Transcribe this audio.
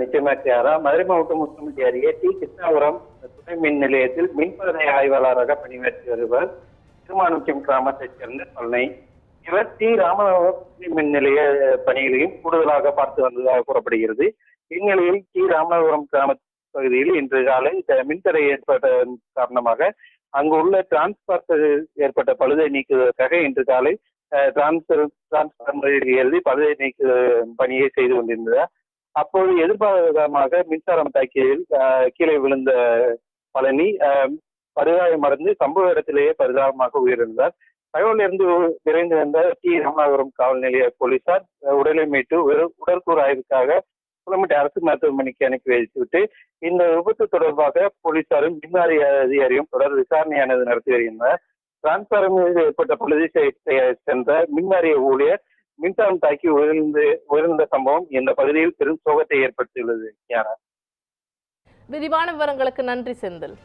நிச்சயமாச்சியாரா நிச்சயமா மதுரை மாவட்டம் முத்துமட்டி அருகே டி கிருஷ்ணாபுரம் துணை மின் நிலையத்தில் மின்பாதை ஆய்வாளராக பணியாற்றி வருவர் திருமானுக்கியம் கிராமத்தைச் சேர்ந்த பழனி இவர் டி ராமநாதபுரம் துணை மின் நிலைய பணிகளையும் கூடுதலாக பார்த்து வந்ததாக கூறப்படுகிறது. இந்நிலையில் டி ராமநாதபுரம் கிராம பகுதியில் இன்று காலை மின்தடை ஏற்பட்ட காரணமாக அங்கு உள்ள டிரான்ஸ்பார்மர் ஏற்பட்ட பழுதை நீக்குவதற்காக இன்று காலை டிரான்ஸ்பர் டிரான்ஸ்பார்மரில் எழுதி பழுதை நீக்கு பணியை செய்து கொண்டிருந்தார். அப்போது எதிர்பாராதமாக மின்சாரம் தாக்கியதில் கீழே விழுந்த பழனி பரிதாபம் மறந்து சம்பவ இடத்திலேயே பரிதாபமாக உயிரிழந்தார். தகவலிருந்து விரைந்து வந்த டி. ராமநாதபுரம் காவல் நிலைய போலீசார் உடலை மீட்டு உடல்- உடற்கூறு ஆய்வுக்காக புலமட்டி அரசு மருத்துவமனைக்கு அனுப்பி வைத்துவிட்டு இந்த விபத்து தொடர்பாக போலீசாரும் மின்வாரிய அதிகாரியும் தொடர் விசாரணையானது நடத்தி வருகின்றனர். டிரான்ஸ்பாரம் ஏற்பட்ட பழுது செய்ய சென்ற மின்வாரிய ஊழியர் மின்சாரம் தாக்கி உயர்ந்து உயர்ந்த சம்பவம் இந்த பகுதியில் பெரும் சோகத்தை ஏற்படுத்தியுள்ளது. யாரா? விரிவான விவரங்களுக்கு நன்றி செந்தில்.